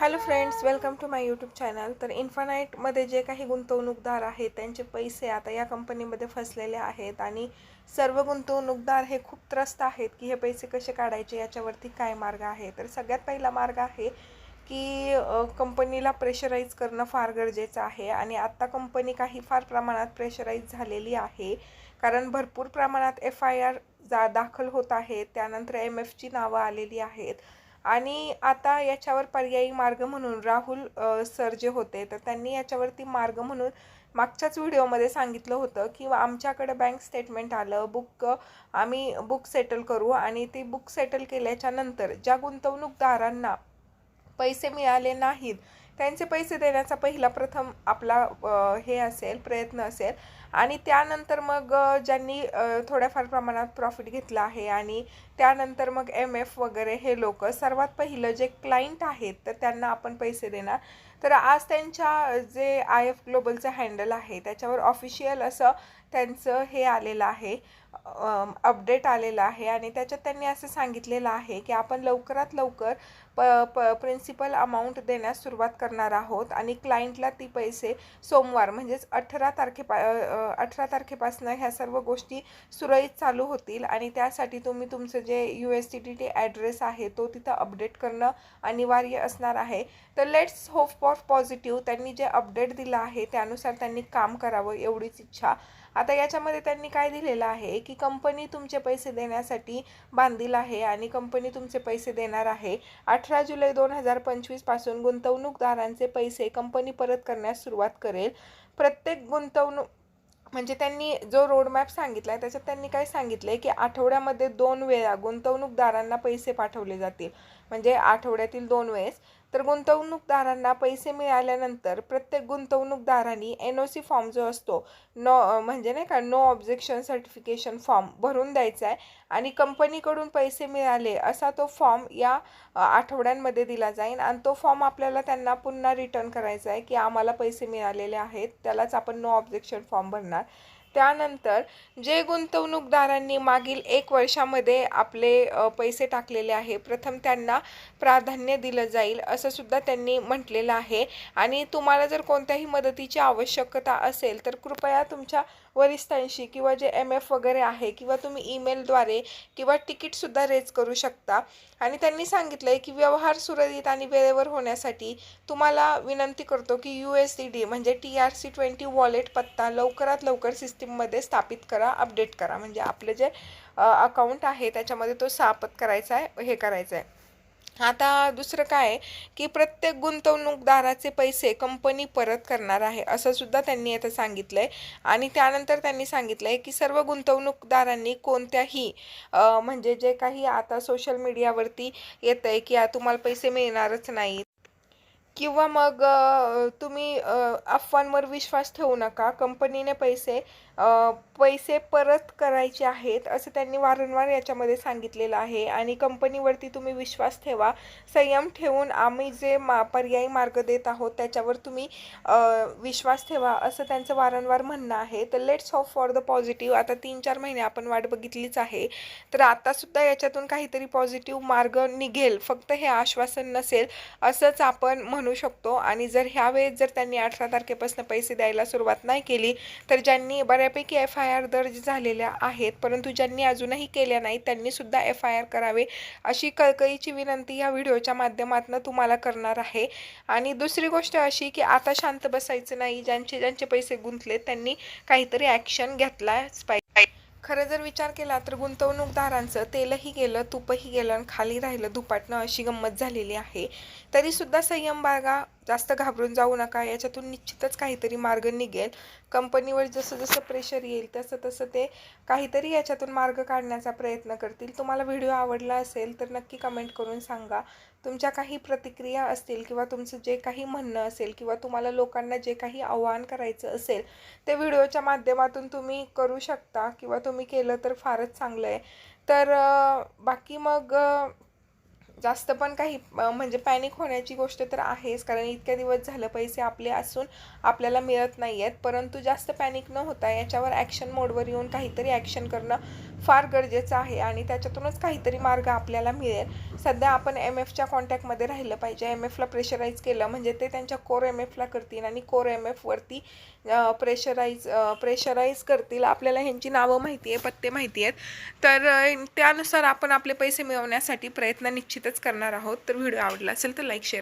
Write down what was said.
Hello friends welcome to my YouTube channel तर इन्फानाईटमध्ये जे काही गुंतवणूकदार आहेत त्यांचे पैसे आता या कंपनीमध्ये फसलेले आहेत आणि सर्व गुंतवणूकदार हे खूप त्रस्त आहेत की हे पैसे कसे काढायचे याच्यावरती काय मार्ग आहे? तर सगळ्यात पहिला मार्ग आहे की कंपनीला प्रेशराईज करणं फार गरजेचं आहे आणि आत्ता कंपनी काही फार प्रमाणात प्रेशराईज झालेली आहे. कारण भरपूर प्रमाणात एफ आय आर जा दाखल होत आहेत त्यानंतर एम एफची नावं आलेली आहेत. आणि आता याच्यावर पर्यायी मार्ग म्हणून राहुल सर जे होते तर त्यांनी याच्यावरती मार्ग म्हणून मागच्याच व्हिडिओमध्ये सांगितलं होतं की आमच्याकडे बँक स्टेटमेंट आलं बुक आम्ही बुक सेटल करू आणि ती बुक सेटल केल्याच्यानंतर ज्या गुंतवणूकदारांना पैसे मिळाले नाहीत त्यांचे पैसे देण्याचा पहिला प्रथम आपला हे असेल प्रयत्न असेल. आणि त्यानंतर मग ज्यांनी थोड्याफार प्रमाणात प्रॉफिट घेतलं आहे आणि त्यानंतर मग एम एफ वगैरे हे लोक सर्वात पहिलं जे क्लायंट आहेत तर त्यांना आपण पैसे देणार. तर आज त्यांच्या जे आय एफ ग्लोबलचं हँडल आहे त्याच्यावर ऑफिशियल असं त्यांचं हे आलेलं आहे अपडेट आलेलं आहे. आणि त्याच्यात त्यांनी असं सांगितलेलं आहे की आपण लवकरात लवकर प प प्रिन्सिपल अमाऊंट देण्यास सुरुवात करणार आहोत. आणि क्लायंटला ती पैसे सोमवार म्हणजेच अठरा तारखेपा अठरा तारखेपासून ह्या सर्व गोष्टी सुरळीत चालू होतील. आणि त्यासाठी तुम्ही तुमचं जे U S T T T address आहे तो तिथं अपडेट करणं अनिवार्य असणार आहे. तर लेट्स होप फॉर पॉझिटिव्ह त्यांनी जे अपडेट दिलं आहे त्यानुसार त्यांनी काम करावं एवढीच इच्छा. आता याच्यामध्ये त्यांनी काय दिलेलं आहे की कंपनी तुमचे पैसे देण्यासाठी बांधील आहे आणि कंपनी तुमचे पैसे देणार आहे. अठरा जुलै दोन हजार पंचवीसपासून गुंतवणूकदारांचे पैसे कंपनी परत करण्यास सुरुवात करेल. प्रत्येक गुंतवणूक म्हणजे त्यांनी जो रोडमॅप सांगितला आहे त्याच्यात त्यांनी काय सांगितलं आहे की आठवड्यामध्ये दोन वेळा गुंतवणूकदारांना पैसे पाठवले जातील. म्हणजे आठवड्यातील दोन वेळेस. तर गुंतवणूकदारांना पैसे मिळाल्यानंतर प्रत्येक गुंतवणूकदारांनी एन ओ सी फॉर्म जो असतो नो म्हणजे नाही का नो ऑब्जेक्शन सर्टिफिकेशन फॉर्म भरून द्यायचा आहे आणि कंपनीकडून पैसे मिळाले असा तो फॉर्म या आठवड्यांमध्ये दिला जाईल आणि तो फॉर्म आपल्याला त्यांना पुन्हा रिटर्न करायचा आहे की आम्हाला पैसे मिळालेले आहेत त्यालाच आपण नो ऑब्जेक्शन फॉर्म भरणार त्यानंतर जे गुंतवणूकदारांनी मागील एक वर्षामध्ये आपले पैसे टाकलेले आहे प्रथम त्यांना प्राधान्य दिलं जाईल असं सुद्धा त्यांनी म्हटलेलं आहे. आणि तुम्हाला जर कोणत्याही मदतीची आवश्यकता असेल तर कृपया तुमच्या वरिष्ठांशी किंवा जे एम एफ वगैरे आहे किंवा तुम्ही ईमेलद्वारे किंवा तिकीटसुद्धा रेज करू शकता. आणि त्यांनी सांगितलं आहे की व्यवहार सुरळीत आणि वेळेवर होण्यासाठी तुम्हाला विनंती करतो की यू एस डी डी म्हणजे T R C twenty wallet पत्ता लवकरात लवकर सिस्टीममध्ये स्थापित करा अपडेट करा. म्हणजे आपलं जे अकाउंट आहे त्याच्यामध्ये तो स्थापित करायचा आहे हे करायचं आहे. आता दुसरं काय आहे की प्रत्येक गुंतवणूकदाराचे पैसे कंपनी परत करणार आहे असं सुद्धा त्यांनी आता सांगितलं आहे आणि त्यानंतर त्यांनी सांगितलं आहे की सर्व गुंतवणूकदारांनी कोणत्याही म्हणजे जे काही आता सोशल मीडियावरती येतं आहे की तुम्हाला पैसे मिळणारच नाहीत. किंवा मग तुम्ही अफवांवर विश्वास ठेवू नका. कंपनीने पैसे पैसे परत करायचे आहेत असं त्यांनी वारंवार याच्यामध्ये सांगितलेलं आहे. आणि कंपनीवरती तुम्ही विश्वास ठेवा. संयम ठेवून आम्ही जे मा पर्यायी मार्ग देत आहोत त्याच्यावर तुम्ही विश्वास ठेवा असं त्यांचं वारंवार म्हणणं आहे. तर let's off for the positive आता तीन चार महिने आपण वाट बघितलीच आहे. तर आतासुद्धा याच्यातून काहीतरी पॉझिटिव्ह मार्ग निघेल. फक्त हे आश्वासन नसेल. असंच आपण म्हणू शकतो. आणि जर ह्यावेळेस जर त्यांनी अठरा तारखेपासून पैसे द्यायला सुरुवात नाही केली तर ज्यांनी बऱ्यापैकी एफ आय आर दर्ज झालेल्या आहेत परंतु ज्यांनी अजूनही केल्या नाही त्यांनीसुद्धा एफ आय आर करावे अशी कळकळीची विनंती या व्हिडिओच्या माध्यमातून तुम्हाला करणार आहे. आणि दुसरी गोष्ट अशी की आता शांत बसायचं नाही ज्यांचे ज्यांचे पैसे गुंतले त्यांनी काहीतरी ॲक्शन घेतलाच पाहिजे. खरं जर विचार केला तर गुंतवणूकदारांचं तेलही गेलं तुपही गेलं आणि खाली राहिलं दुपाटणं अशी गंमत झालेली आहे. तरीसुद्धा संयम बाळगा जास्त घाबरून जाऊ नका. याच्यातून निश्चितच काहीतरी मार्ग निघेल. कंपनीवर जसं जसं प्रेशर येईल तसं तसं ते काहीतरी याच्यातून मार्ग काढण्याचा प्रयत्न करतील. तुम्हाला व्हिडिओ आवडला असेल तर नक्की कमेंट करून सांगा. तुमच्या काही प्रतिक्रिया असतील किंवा तुमचं जे काही म्हणणं असेल किंवा तुम्हाला लोकांना जे काही आव्हान करायचं असेल ते व्हिडिओच्या माध्यमातून तुम्ही करू शकता किंवा तुम्ही केलं तर फारच चांगलं आहे. तर बाकी मग जास्त पण काही म्हणजे पॅनिक होण्याची गोष्ट तर आहेच. कारण इतक्या दिवस झालं पैसे आपले असून आपल्याला मिळत नाही आहेत परंतु जास्त पॅनिक न होता याच्यावर ॲक्शन मोडवर येऊन काहीतरी ॲक्शन करणं फार गरजेचं आहे आणि त्याच्यातूनच काहीतरी मार्ग आपल्याला मिळेल. सध्या आपण एम एफच्या कॉन्टॅक्टमध्ये राहिलं पाहिजे. एम एफला प्रेशराईज केलं म्हणजे ते त्यांच्या कोर एम एफला करतील आणि कोर एम एफवरती प्रेशराईज प्रेशराईज करतील. आपल्याला ह्यांची नावं माहिती आहे पत्ते माहिती आहेत तर त्यानुसार आपण आपले पैसे मिळवण्यासाठी प्रयत्न निश्चितच करणार आहोत. तर व्हिडिओ आवडला असेल तर लाईक शेअर